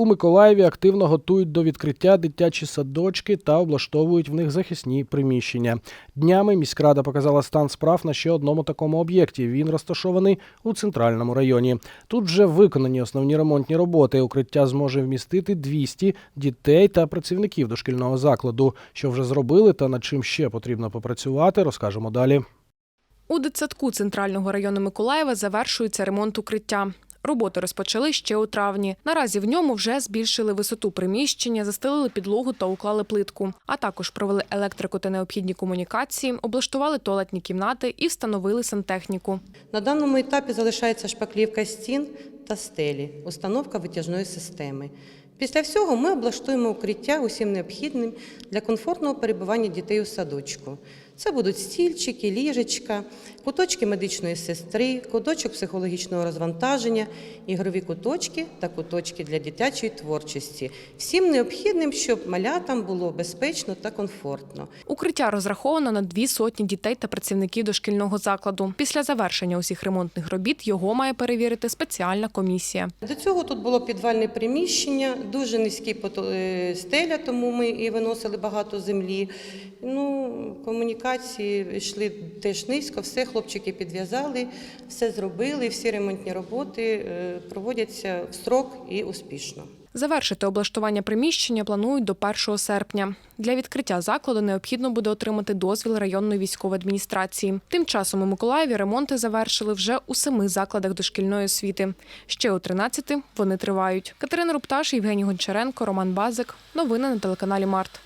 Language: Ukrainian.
У Миколаєві активно готують до відкриття дитячі садочки та облаштовують в них захисні приміщення. Днями міськрада показала стан справ на ще одному такому об'єкті. Він розташований у центральному районі. Тут вже виконані основні ремонтні роботи. Укриття зможе вмістити 200 дітей та працівників дошкільного закладу. Що вже зробили та над чим ще потрібно попрацювати, розкажемо далі. У дитсадку центрального району Миколаєва завершується ремонт укриття. Роботи розпочали ще у травні. Наразі в ньому вже збільшили висоту приміщення, застелили підлогу та уклали плитку, а також провели електрику та необхідні комунікації, облаштували туалетні кімнати і встановили сантехніку. На даному етапі залишається шпаклівка стін та стелі, установка витяжної системи. Після всього ми облаштуємо укриття усім необхідним для комфортного перебування дітей у садочку. Це будуть стільчики, ліжечка, куточки медичної сестри, куточок психологічного розвантаження, ігрові куточки та куточки для дитячої творчості. Всім необхідним, щоб малятам було безпечно та комфортно. Укриття розраховано на дві сотні дітей та працівників дошкільного закладу. Після завершення усіх ремонтних робіт його має перевірити спеціальна комісія. До цього тут було підвальне приміщення, дуже низькі е, стеля, тому ми і виносили багато землі. Ну, комунікації йшли теж низько, все хлопчики підв'язали, все зробили, всі ремонтні роботи е, проводяться в строк і успішно. Завершити облаштування приміщення планують до 1 серпня. Для відкриття закладу необхідно буде отримати дозвіл районної військової адміністрації. Тим часом у Миколаєві ремонти завершили вже у семи закладах дошкільної освіти. Ще у 13 вони тривають. Катерина Рупташ, Євгеній Гончаренко, Роман Базик. Новини на телеканалі Март.